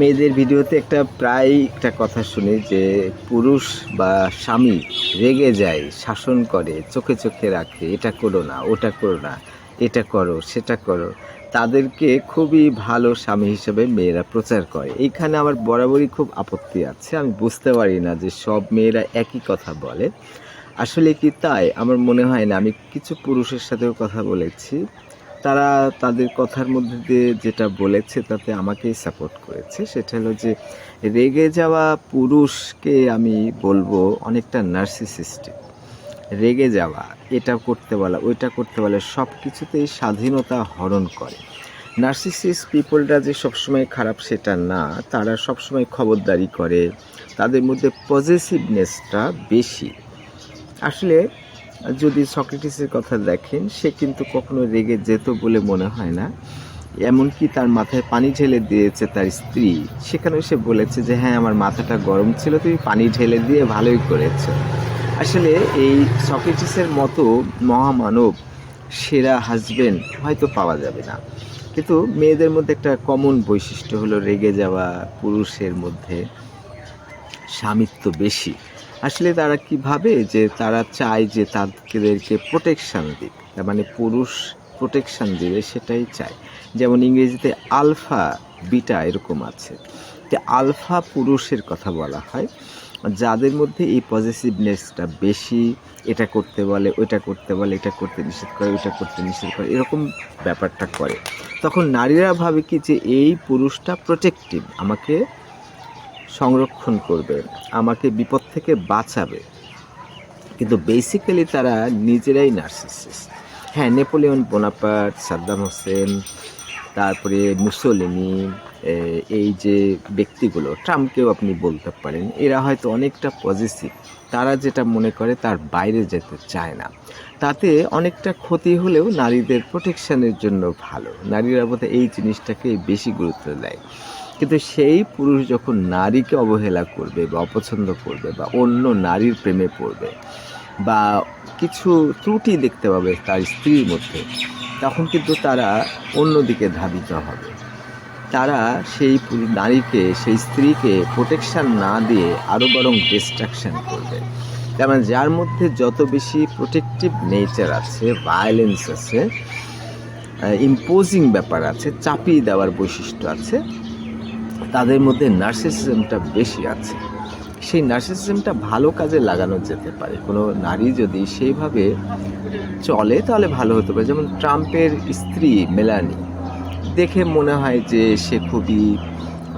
মেয়েদের ভিডিওতে একটা প্রায় একটা কথা শুনি যে পুরুষ বা স্বামী রেগে যায়, শাসন করে, চোখে চোখে রাখে, এটা করো না, ওটা করো না, এটা করো, সেটা করো। তাদেরকে খুবই ভালো স্বামী হিসেবে মেয়েরা প্রচার করে। এইখানে আমার বরাবরই খুব আপত্তি আছে, আমি বুঝতে পারি না যে সব মেয়েরা একই কথা বলে। আসলে কি তাই? আমার মনে হয় না, আমি কিছু পুরুষের সাথেও কথা বলেছি। তারা তাদের কথার মধ্যে দিয়ে যেটা বলেছে তাতে আমাকেই সাপোর্ট করেছে। সেটা হলো যে, রেগে যাওয়া পুরুষকে আমি বলব অনেকটা নার্সিসিস্টিক রেগে যাওয়া, এটা করতে বলা, ওইটা করতে বলা সব কিছুতেই স্বাধীনতা হরণ করে। নার্সিসিস পিপলরা যে সবসময় খারাপ সেটা না, তারা সবসময় খবরদারি করে। তাদের মধ্যে পজিটিভনেসটা বেশি। আসলে যদি সক্রেটিসের কথা দেখেন, সে কিন্তু কখনো রেগে যেত বলে মনে হয় না। এমনকি তার মাথায় পানি ঢেলে দিয়েছে তার স্ত্রী। সেখানেও সে বলেছে যে হ্যাঁ আমার মাথাটা গরম ছিল, তুমি পানি ঢেলে দিয়ে ভালোই করেছ। আসলে এই সক্রেটিসের মতো মহামানব সেরা হাজবেন্ড হয়তো পাওয়া যাবে না। কিন্তু মেয়েদের মধ্যে একটা কমন বৈশিষ্ট্য হলো রেগে যাওয়া পুরুষের মধ্যে স্বামিত্ব বেশি। আসলে তারা কি ভাবে যে তারা চায় যে তাদেরকে প্রোটেকশান দিক? তার মানে পুরুষ প্রোটেকশান দিবে, সেটাই চায়। যেমন ইংরেজিতে আলফা, বিটা এরকম আছে। তো আলফা পুরুষের কথা বলা হয়। যাদের মধ্যে এই পজিটিভনেসটা বেশি, এটা করতে বলে, ওইটা করতে বলে, এটা করতে নিষেধ করে, ওইটা করতে নিষেধ করে, এরকম ব্যাপারটা করে। তখন নারীরা ভাবে কি যে এই পুরুষটা প্রোটেক্টিভ আমাকে সংরক্ষণ করবে, আমাকে বিপদ থেকে বাঁচাবে। কিন্তু বেসিক্যালি তারা নিজেরাই নার্সিসিস হ্যাঁ নেপোলিয়ন বোনাপার্ট, সাদ্দাম হোসেন, তারপরে মুসোলিনি এই যে ব্যক্তিগুলো, ট্রাম্পকেও আপনি বলতে পারেন, এরা হয়তো অনেকটা পজিটিভ তারা যেটা মনে করে তার বাইরে যেতে চায় না। তাতে অনেকটা ক্ষতি হলেও নারীদের প্রোটেকশানের জন্য ভালো। নারীরা বোধহয় এই জিনিসটাকে বেশি গুরুত্ব দেয়। কিন্তু সেই পুরুষ যখন নারীকে অবহেলা করবে বা অপছন্দ করবে বা অন্য নারীর প্রেমে পড়বে বা কিছু ত্রুটি দেখতে পাবে তার স্ত্রীর মধ্যে, তখন কিন্তু তারা অন্যদিকে ধাবিত হবে। তারা সেই নারীকে, সেই স্ত্রীকে প্রোটেকশান না দিয়ে আরও বরং ডিস্ট্রাকশন করবে। যেমন যার মধ্যে যত বেশি প্রোটেকটিভ নেচার আছে ভায়োলেন্স আছে ইম্পোজিং ব্যাপার আছে, চাপিয়ে দেওয়ার বৈশিষ্ট্য আছে তাদের মধ্যে নার্সিসিজমটা বেশি আছে। সেই নার্সিসিজমটা ভালো কাজে লাগানো যেতে পারে। কোনো নারী যদি সেইভাবে চলে, তাহলে ভালো হতে পারে। যেমন ট্রাম্পের স্ত্রী মেলানি, দেখে মনে হয় যে সে খুবই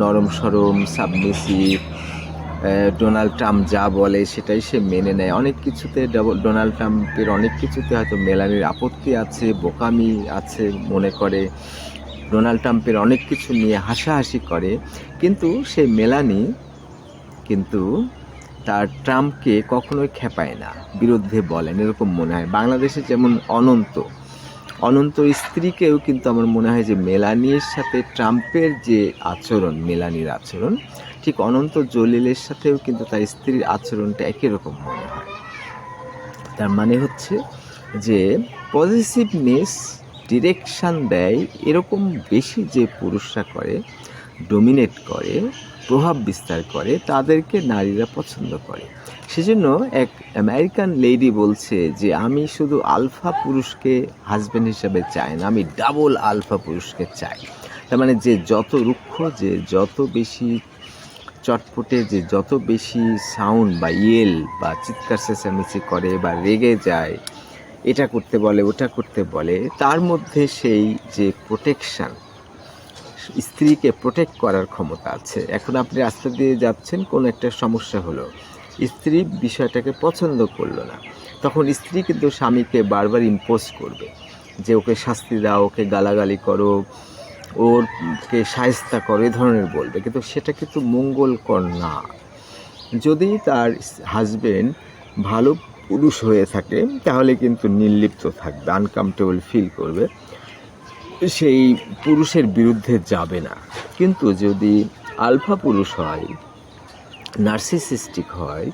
নরম সরম সাবমিসিভ ডোনাল্ড ট্রাম্প যা বলে সেটাই সে মেনে নেয়। অনেক কিছুতে ডোনাল্ড ট্রাম্পের অনেক কিছুতে হয়তো মেলানির আপত্তি আছে, বোকামি আছে মনে করে। ডোনাল্ড ট্রাম্পের অনেক কিছু নিয়ে হাসাহাসি করে, কিন্তু সেই মেলানি কিন্তু তার ট্রাম্পকে কখনোই খেপায় না, বিরুদ্ধে বলেন, এরকম মনে হয়। বাংলাদেশে যেমন অনন্ত অনন্ত স্ত্রীকেও কিন্তু আমার মনে হয় যে মেলানির সাথে ট্রাম্পের যে আচরণ, মেলানির আচরণ, ঠিক অনন্ত জলিলের সাথেও কিন্তু তার স্ত্রীর আচরণটা একই রকম মনে হয়। তার মানে হচ্ছে যে পজিটিভনেস ডিরেকশান দেয়, এরকম বেশি যে পুরুষরা করে ডোমিনেট করে, প্রভাব বিস্তার করে, তাদেরকে নারীরা পছন্দ করে। সেজন্য এক আমেরিকান লেডি বলছে যে, আমি শুধু আলফা পুরুষকে হাজব্যান্ড হিসাবে চাই না, আমি ডাবল আলফা পুরুষকে চাই। তার মানে যে যত রুক্ষ, যে যত বেশি চটপটে, যে যত বেশি সাউন্ড বা ইয়েল বা চিৎকার চেঁচামেচি করে বা রেগে যায় এটা করতে বলে, ওটা করতে বলে, তার মধ্যে সেই যে প্রোটেকশন স্ত্রীকে প্রোটেক্ট করার ক্ষমতা আছে। এখন আপনি রাস্তা দিয়ে যাচ্ছেন, কোনো একটা সমস্যা হলো। স্ত্রী বিষয়টাকে পছন্দ করল না। তখন স্ত্রী কিন্তু স্বামীকে বারবার ইম্পোজ করবে যে ওকে শাস্তি দাও, ওকে গালাগালি করো, ওরকে সায়স্তা করো, এ ধরনের বলবে। কিন্তু সেটা কিন্তু মঙ্গলকর না। যদি তার হাজবেন্ড ভালো পুরুষ হয়ে থাকে, তাহলে কিন্তু নির্লিপ্ত থাকবে আনকমফর্টেবল ফিল করবে। সেই পুরুষের বিরুদ্ধে যাবে না। কিন্তু যদি আলফা পুরুষ হয় নার্সিসিস্টিক হয়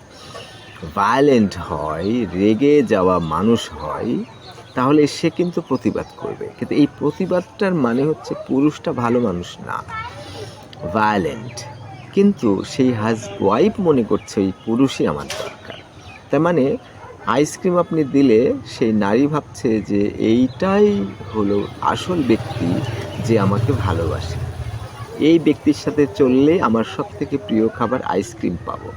ভায়োলেন্ট হয়, রেগে যাওয়া মানুষ হয়, তাহলে সে কিন্তু প্রতিবাদ করবে। কিন্তু এই প্রতিবাদটার মানে হচ্ছে পুরুষটা ভালো মানুষ না ভায়োলেন্ট কিন্তু সেই হাজ ওয়াইফ মনে করছে, ওই পুরুষই আমার দরকার। তার মানে আইসক্রিম আপনি দিলে সেই নারী ভাবছে যে এইটাই হলো আসল ব্যক্তি যে আমাকে ভালোবাসে। এই ব্যক্তির সাথে চললে আমার সব থেকে প্রিয় খাবার আইসক্রিম পাবো।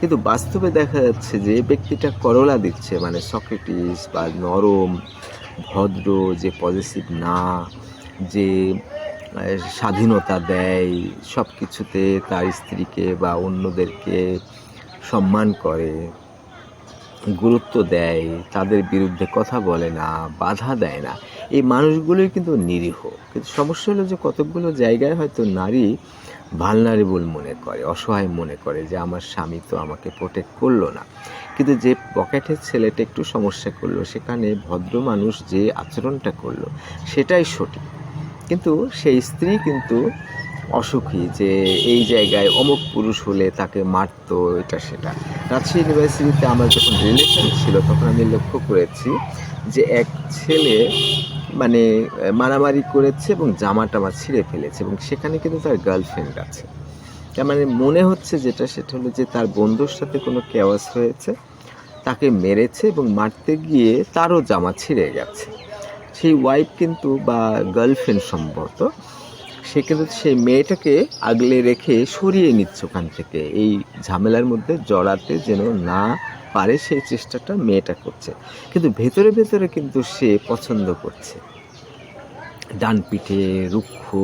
কিন্তু বাস্তবে দেখা যাচ্ছে যে ব্যক্তিটা করলা দিচ্ছে মানে সক্রেটিস বা নরম, ভদ্র, যে পজিটিভ না, যে স্বাধীনতা দেয় সব কিছুতে তার স্ত্রীকে বা অন্যদেরকে সম্মান করে। গুরুত্ব দেয়, তাদের বিরুদ্ধে কথা বলে না, বাধা দেয় না। এই মানুষগুলোই কিন্তু নিরীহ। কিন্তু সমস্যা হলো যে কতকগুলো জায়গায় হয়তো নারী ভালনারেবল মনে করে, অসহায় মনে করে যে আমার স্বামী তো আমাকে প্রোটেক্ট করল না। কিন্তু যে পকেটের ছেলেটা একটু সমস্যা করল, সেখানে ভদ্র মানুষ যে আচরণটা করল, সেটাই সঠিক। কিন্তু সেই স্ত্রী কিন্তু অসুখী যে এই জায়গায় অমুক পুরুষ হলে তাকে মারতো, এটা সেটা। রাজশাহী ইউনিভার্সিটিতে আমার যখন রিলেশন ছিল, তখন আমি লক্ষ্য করেছি যে এক ছেলে মানে মারামারি করেছে এবং জামা টামা ছিঁড়ে ফেলেছে এবং সেখানে কিন্তু তার গার্লফ্রেন্ড আছে। তার মানে মনে হচ্ছে যেটা, সেটা হলো যে তার বন্ধুর সাথে কোনো কেওয়াস হয়েছে, তাকে মেরেছে এবং মারতে গিয়ে তারও জামা ছিঁড়ে গেছে। সেই ওয়াইফ কিন্তু বা গার্লফ্রেন্ড সম্ভবত সে সেই মেয়েটাকে আগলে রেখে সরিয়ে নিচ্ছে ওখান থেকে। এই ঝামেলার মধ্যে জড়াতে যেন না পারে সেই চেষ্টাটা মেয়েটা করছে। কিন্তু ভেতরে ভেতরে কিন্তু সে পছন্দ করছে। ডান পিঠে রুক্ষ,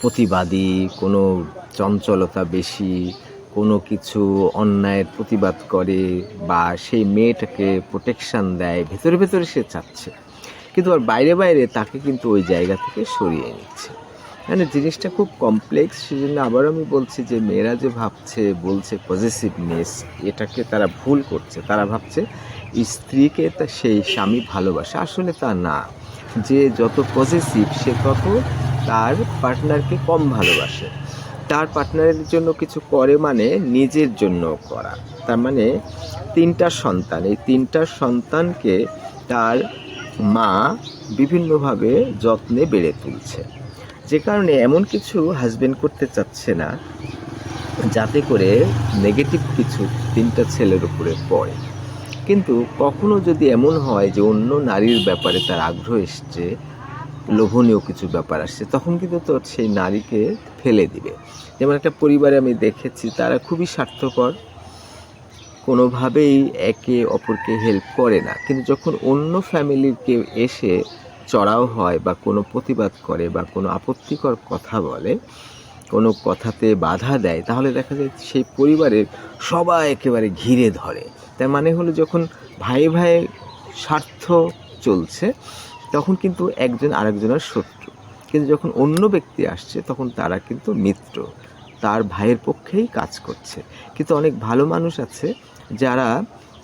প্রতিবাদী, কোনো চঞ্চলতা বেশি, কোনো কিছু অন্যায়ের প্রতিবাদ করে বা সেই মেয়েটাকে প্রোটেকশান দেয়, ভেতরে ভেতরে সে চাচ্ছে। কিন্তু আর বাইরে বাইরে তাকে কিন্তু ওই জায়গা থেকে সরিয়ে নিচ্ছে। মানে জিনিসটা খুব কমপ্লেক্স সেজন্য আবার আমি বলছি যে মেয়েরা যে ভাবছে, বলছে পজিটিভনেস এটাকে তারা ভুল করছে। তারা ভাবছে স্ত্রীকে তা সেই স্বামী ভালোবাসে। আসলে তা না। যে যত পজিটিভ সে তত তার পার্টনারকে কম ভালোবাসে। তার পার্টনারের জন্য কিছু করে মানে নিজের জন্য করা। তার মানে তিনটা সন্তান, এই তিনটা সন্তানকে তার মা বিভিন্নভাবে যত্নে বেড়ে তুলছে। যে কারণে এমন কিছু হাজবেন্ড করতে চাচ্ছে না, যাতে করে নেগেটিভ কিছু তিনটা ছেলের উপরে পড়ে। কিন্তু কখনো যদি এমন হয় যে অন্য নারীর ব্যাপারে তার আগ্রহ এসছে, লোভনীয় কিছু ব্যাপার আসছে, তখন কিন্তু তো সেই নারীকে ফেলে দিবে। যেমন একটা পরিবারে আমি দেখেছি, তারা খুবই স্বার্থপর, কোনোভাবেই একে অপরকে হেল্প করে না। কিন্তু যখন অন্য ফ্যামিলির কেউ এসে চড়াও হয় বা কোনো প্রতিবাদ করে বা কোনো আপত্তিকর কথা বলে, কোনো কথাতে বাধা দেয়, তাহলে দেখা যায় সেই পরিবারের সবাই একেবারে ঘিরে ধরে। তার মানে হলো যখন ভাই ভাই স্বার্থ চলছে, তখন কিন্তু একজন আরেকজনের শত্রু। কিন্তু যখন অন্য ব্যক্তি আসছে, তখন তারা কিন্তু মিত্র। তার ভাইয়ের পক্ষেই কাজ করছে। কিন্তু অনেক ভালো মানুষ আছে যারা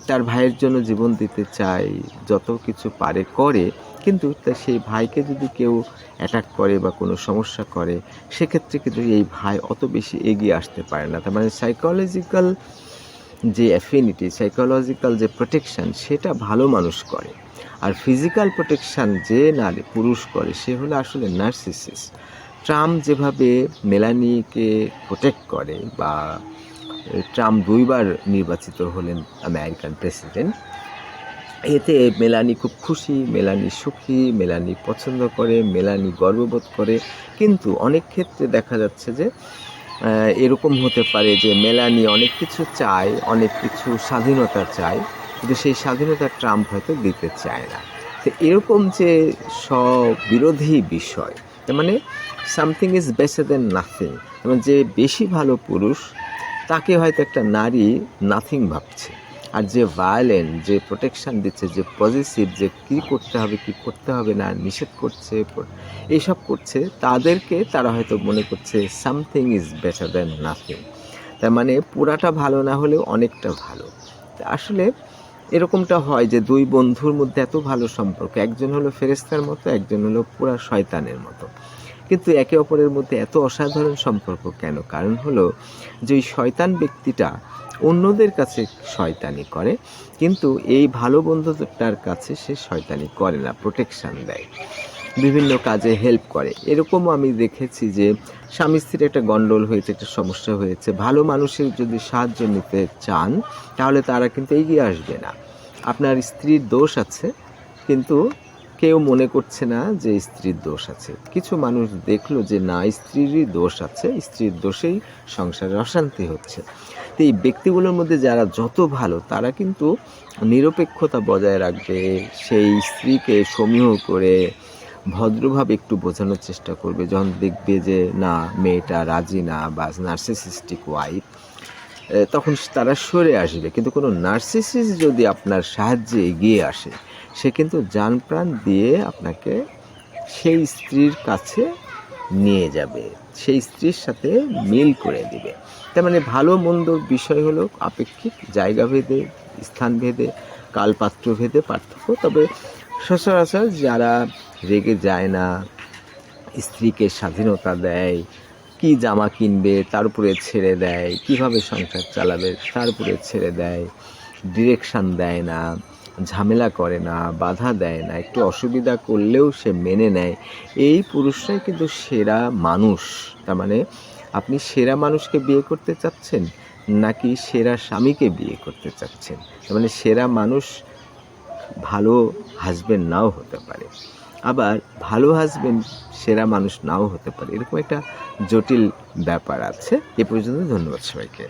তার ভাইয়ের জন্য জীবন দিতে চায়, যত কিছু পারে করে কিন্তু সেই ভাইকে যদি কেউ অ্যাটাক করে বা কোনো সমস্যা করে, সেক্ষেত্রে কিন্তু এই ভাই অত বেশি এগিয়ে আসতে পারে না। তার মানে সাইকোলজিক্যাল যে অ্যাফিনিটি সাইকোলজিক্যাল যে প্রোটেকশান সেটা ভালো মানুষ করে। আর ফিজিক্যাল প্রোটেকশান যে নারী পুরুষ করে, সে হলো আসলে নার্সিসিস ট্রাম্প যেভাবে মেলানিকে প্রোটেক্ট করে বা ট্রাম্প দুইবার নির্বাচিত হলেন আমেরিকান প্রেসিডেন্ট এতে মেলানি খুব খুশি, মেলানি সুখী, মেলানি পছন্দ করে, মেলানি গর্ববোধ করে। কিন্তু অনেক ক্ষেত্রে দেখা যাচ্ছে যে এরকম হতে পারে যে মেলানি অনেক কিছু চায়, অনেক কিছু স্বাধীনতা চায়, কিন্তু সেই স্বাধীনতা ট্রাম্প হয়তো দিতে চায় না। তো এরকম যে স্ববিরোধী বিষয়, তার মানে something is better than nothing মানে যে বেশি ভালো পুরুষ, তাকে হয়তো একটা নারী নাথিং ভাবছে। আর যে ভায়োলেন্ট যে প্রোটেকশান দিচ্ছে, যে পজিটিভ যে কী করতে হবে, কি করতে হবে না, নিষেধ করছে এইসব করছে, তাদেরকে তারা হয়তো মনে করছে something is better than nothing তার মানে পুরাটা ভালো না হলেও অনেকটা ভালো। আসলে এরকমটা হয় যে দুই বন্ধুর মধ্যে এত ভালো সম্পর্ক, একজন হলো ফেরেস্তার মতো, একজন হলো পুরা শয়তানের মতো। কিন্তু একে অপরের মধ্যে এত অসাধারণ সম্পর্ক কেন? কারণ হলো যে শয়তান ব্যক্তিটা অন্যদের কাছে শয়তানি করে, কিন্তু এই ভালো বন্ধুটার কাছে সে শয়তানি করে না প্রোটেকশান দেয়, বিভিন্ন কাজে হেল্প করে। এরকমও আমি দেখেছি যে স্বামী স্ত্রীর একটা গণ্ডগোল হয়েছে, একটা সমস্যা হয়েছে। ভালো মানুষের যদি সাহায্য নিতে চান, তাহলে তারা কিন্তু এগিয়ে আসবে না। আপনার স্ত্রীর দোষ আছে, কিন্তু কেউ মনে করছে না যে স্ত্রীর দোষ আছে। কিছু মানুষ দেখল যে না, স্ত্রীরই দোষ আছে, স্ত্রীর দোষেই সংসারে অশান্তি হচ্ছে। তো এই ব্যক্তিগুলোর মধ্যে যারা যত ভালো, তারা কিন্তু নিরপেক্ষতা বজায় রাখবে, সেই স্ত্রীকে সমীহ করে ভদ্রভাবে একটু বোঝানোর চেষ্টা করবে। যখন দেখবে যে না, মেয়েটা রাজি না বা নার্সিসিস্টিক ওয়াইফ তখন তারা সরে আসবে। কিন্তু কোনো নার্সিসিস যদি আপনার সাহায্যে এগিয়ে আসে সে কিন্তু যান প্রাণ দিয়ে আপনাকে সেই স্ত্রীর কাছে নিয়ে যাবে, সেই স্ত্রীর সাথে মিল করে দিবে। তার মানে ভালো মন্দ বিষয় হলো আপেক্ষিক জায়গা ভেদে, স্থান ভেদে, কালপাত্র ভেদে পার্থক্য। তবে সচরাচর যারা রেগে যায় না, স্ত্রীকে স্বাধীনতা দেয়, কি জামা কিনবে, তার উপরে ছেড়ে দেয়, কীভাবে সংসার চালাবে, তার উপরে ছেড়ে দেয় ডিরেকশন দেয় না ঝামেলা করে না, বাধা দেয় না, একটু অসুবিধা করলেও সে মেনে নেয়। এই পুরুষরাই কিন্তু সেরা মানুষ। তার মানে আপনি সেরা মানুষকে বিয়ে করতে চাচ্ছেন, নাকি সেরা স্বামীকে বিয়ে করতে চাচ্ছেন? তার মানে সেরা মানুষ ভালো হাজব্যান্ড নাও হতে পারে। আবার ভালো হাজবেন্ড সেরা মানুষ নাও হতে পারে। এরকম একটা জটিল ব্যাপার আছে। এ পর্যন্ত ধন্যবাদ সবাইকে।